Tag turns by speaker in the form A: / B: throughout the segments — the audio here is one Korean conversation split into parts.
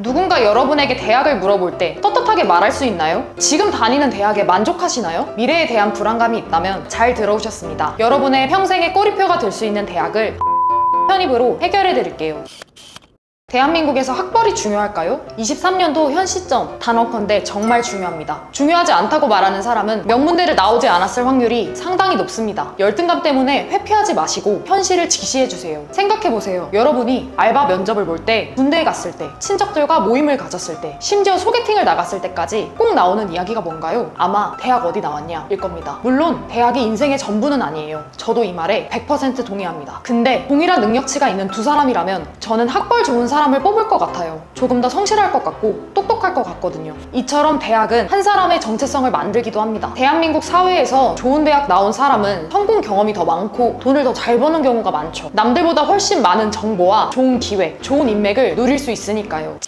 A: 누군가 여러분에게 대학을 물어볼 때 떳떳하게 말할 수 있나요? 지금 다니는 대학에 만족하시나요? 미래에 대한 불안감이 있다면 잘 들어오셨습니다. 여러분의 평생의 꼬리표가 될 수 있는 대학을 편입으로 해결해 드릴게요. 대한민국에서 학벌이 중요할까요? 23년도 현 시점 단언컨대 정말 중요합니다. 중요하지 않다고 말하는 사람은 명문대를 나오지 않았을 확률이 상당히 높습니다. 열등감 때문에 회피하지 마시고 현실을 직시해주세요. 생각해보세요. 여러분이 알바 면접을 볼 때, 군대에 갔을 때, 친척들과 모임을 가졌을 때, 심지어 소개팅을 나갔을 때까지 꼭 나오는 이야기가 뭔가요? 아마 대학 어디 나왔냐? 일 겁니다. 물론 대학이 인생의 전부는 아니에요. 저도 이 말에 100% 동의합니다. 근데 동일한 능력치가 있는 두 사람이라면 저는 학벌 좋은 사람 을 뽑을 것 같아요. 조금 더 성실할 것 같고 똑똑할 것 같거든요. 이처럼 대학은 한 사람의 정체성을 만들기도 합니다. 대한민국 사회에서 좋은 대학 나온 사람은 성공 경험이 더 많고 돈을 더 잘 버는 경우가 많죠. 남들보다 훨씬 많은 정보와 좋은 기회, 좋은 인맥을 누릴 수 있으니까요.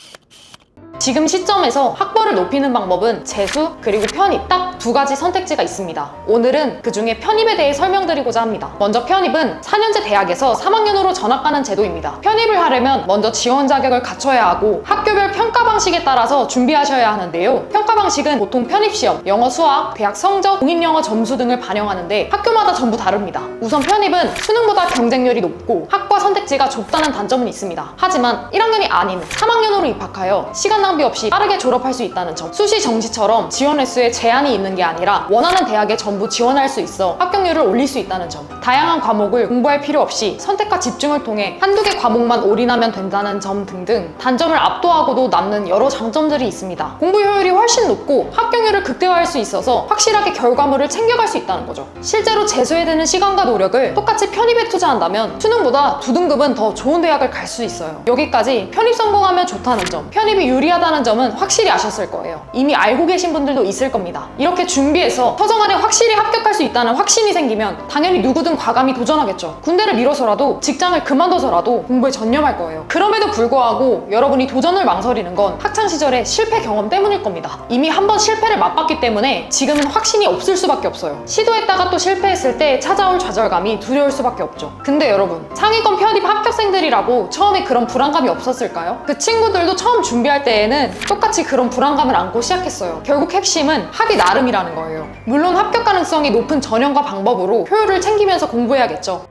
A: 지금 시점에서 학벌 을 높이는 방법은 재수 그리고 편입 딱 두 가지 선택지가 있습니다. 오늘은 그 중에 편입에 대해 설명드리고자 합니다. 먼저 편입은 4년제 대학에서 3학년으로 전학가는 제도입니다. 편입을 하려면 먼저 지원 자격을 갖춰야 하고 학교별 평가 방식에 따라서 준비하셔야 하는데요. 평가 방식은 보통 편입 시험, 영어 수학, 대학 성적, 공인 영어 점수 등을 반영하는데 학교마다 전부 다릅니다. 우선 편입은 수능보다 경쟁률이 높고 학과 선택지가 좁다는 단점은 있습니다. 하지만 1학년이 아닌 3학년으로 입학하여 시간 낭비 없이 빠르게 졸업할 수 있다 는 점. 수시 정시처럼 지원 횟수에 제한이 있는 게 아니라 원하는 대학에 전부 지원할 수 있어 합격률을 올릴 수 있다는 점. 다양한 과목을 공부할 필요 없이 선택과 집중을 통해 한두 개 과목만 올인하면 된다는 점 등등 단점을 압도하고도 남는 여러 장점들이 있습니다. 공부 효율이 훨씬 높고 합격률을 극대화할 수 있어서 확실하게 결과물을 챙겨갈 수 있다는 거죠. 실제로 재수에 드는 시간과 노력을 똑같이 편입에 투자한다면 수능보다 두 등급은 더 좋은 대학을 갈 수 있어요. 여기까지 편입 성공하면 좋다는 점, 편입이 유리하다는 점은 확실히 아셨을 거예요. 이미 알고 계신 분들도 있을 겁니다. 이렇게 준비해서 서정 안에 확실히 합격할 수 있다는 확신이 생기면 당연히 누구든 과감히 도전하겠죠. 군대를 미뤄서라도 직장을 그만둬서라도 공부에 전념할 거예요. 그럼에도 불구하고 여러분이 도전을 망설이는 건 학창 시절의 실패 경험 때문일 겁니다. 이미 한 번 실패를 맛봤기 때문에 지금은 확신이 없을 수밖에 없어요. 시도했다가 또 실패했을 때 찾아올 좌절감이 두려울 수밖에 없죠. 근데 여러분, 상위권 편입 합격생들이라고 처음에 그런 불안감이 없었을까요? 그 친구들도 처음 준비할 때에는 똑같이 그런 불안감 을 안고 시작했어요. 결국 핵심은 하기 나름이라는 거예요. 물론 합격 가능성이 높은 전형과 방법으로 효율을 챙기면서 공부해야겠죠.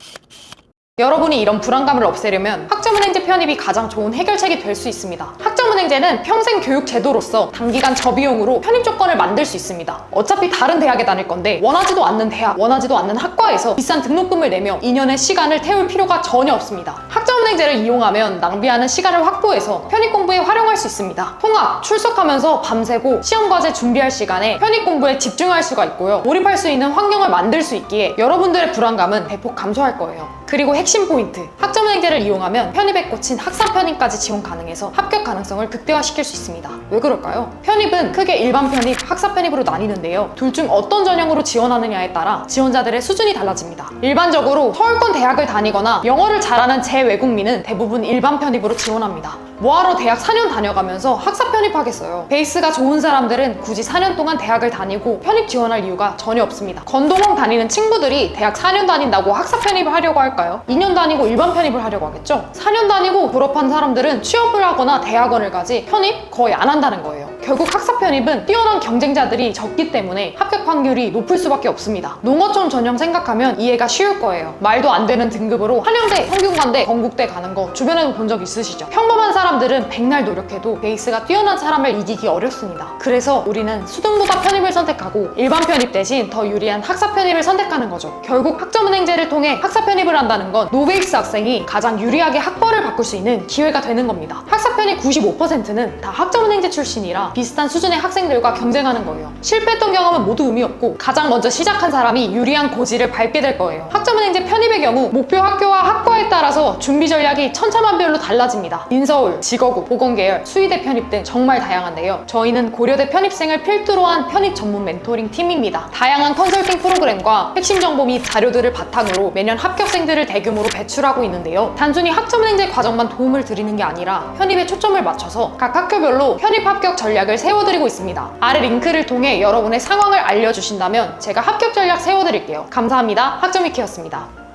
A: 여러분이 이런 불안감을 없애려면 학점은행제 편입이 가장 좋은 해결책이 될 수 있습니다. 학점은행제는 평생 교육 제도로서 단기간 저비용으로 편입 조건을 만들 수 있습니다. 어차피 다른 대학에 다닐 건데 원하지도 않는 대학, 원하지도 않는 학과에서 비싼 등록금을 내며 2년의 시간을 태울 필요가 전혀 없습니다. 학점은행제를 이용하면 낭비하는 시간을 확보해서 편입 공부에 활용할 수 있습니다. 통학, 출석하면서 밤새고 시험 과제 준비할 시간에 편입 공부에 집중할 수가 있고요. 몰입할 수 있는 환경을 만들 수 있기에 여러분들의 불안감은 대폭 감소할 거예요. 그리고 핵심 포인트 학점은행제를 이용하면 편입에 꽂힌 학사 편입까지 지원 가능해서 합격 가능성을 극대화시킬 수 있습니다 왜 그럴까요? 편입은 크게 일반 편입, 학사 편입으로 나뉘는데요 둘 중 어떤 전형으로 지원하느냐에 따라 지원자들의 수준이 달라집니다 일반적으로 서울권 대학을 다니거나 영어를 잘하는 재외국민 은 대부분 일반 편입으로 지원합니다 뭐하러 대학 4년 다녀가면서 학사 편입하겠어요. 베이스가 좋은 사람들은 굳이 4년 동안 대학을 다니고 편입 지원할 이유가 전혀 없습니다. 건동원 다니는 친구들이 대학 4년 다닌다고 학사 편입을 하려고 할까요? 2년 다니고 일반 편입을 하려고 하겠죠? 4년 다니고 졸업한 사람들은 취업을 하거나 대학원을 가지 편입 거의 안 한다는 거예요. 결국 학사 편입은 뛰어난 경쟁자들이 적기 때문에 합격 확률이 높을 수밖에 없습니다. 농어촌 전형 생각하면 이해가 쉬울 거예요. 말도 안 되는 등급으로 한양대, 성균관대, 건국대 가는 거 주변에도 본 적 있으시죠? 평범한 사람 들은 백날 노력해도 베이스가 뛰어난 사람을 이기기 어렵습니다. 그래서 우리는 수능보다 편입을 선택하고 일반 편입 대신 더 유리한 학사 편입을 선택하는 거죠. 결국 학점은 행제를 통해 학사 편입을 한다는 건 노베이스 학생이 가장 유리하게 학벌을 바꿀 수 있는 기회가 되는 겁니다. 학사 편입 95%는 다 학점은 행제 출신이라 비슷한 수준의 학생들과 경쟁하는 거예요. 실패했던 경험은 모두 의미 없고 가장 먼저 시작한 사람이 유리한 고지를 밟게 될 거예요. 학점은 행제 편입의 경우 목표 학교와 학과에 따라서 준비 전략이 천차만별로 달라집니다. 인서울, 직어고, 보건계열, 수의대 편입 등 정말 다양한데요. 저희는 고려대 편입생을 필두로 한 편입 전문 멘토링 팀입니다. 다양한 컨설팅 프로그램과 핵심 정보 및 자료들을 바탕으로 매년 합격생들을 대규모로 배출하고 있는데요. 단순히 학점은행제 과정만 도움을 드리는 게 아니라 편입에 초점을 맞춰서 각 학교별로 편입 합격 전략을 세워드리고 있습니다. 아래 링크를 통해 여러분의 상황을 알려주신다면 제가 합격 전략 세워드릴게요. 감사합니다. 학점위키였습니다.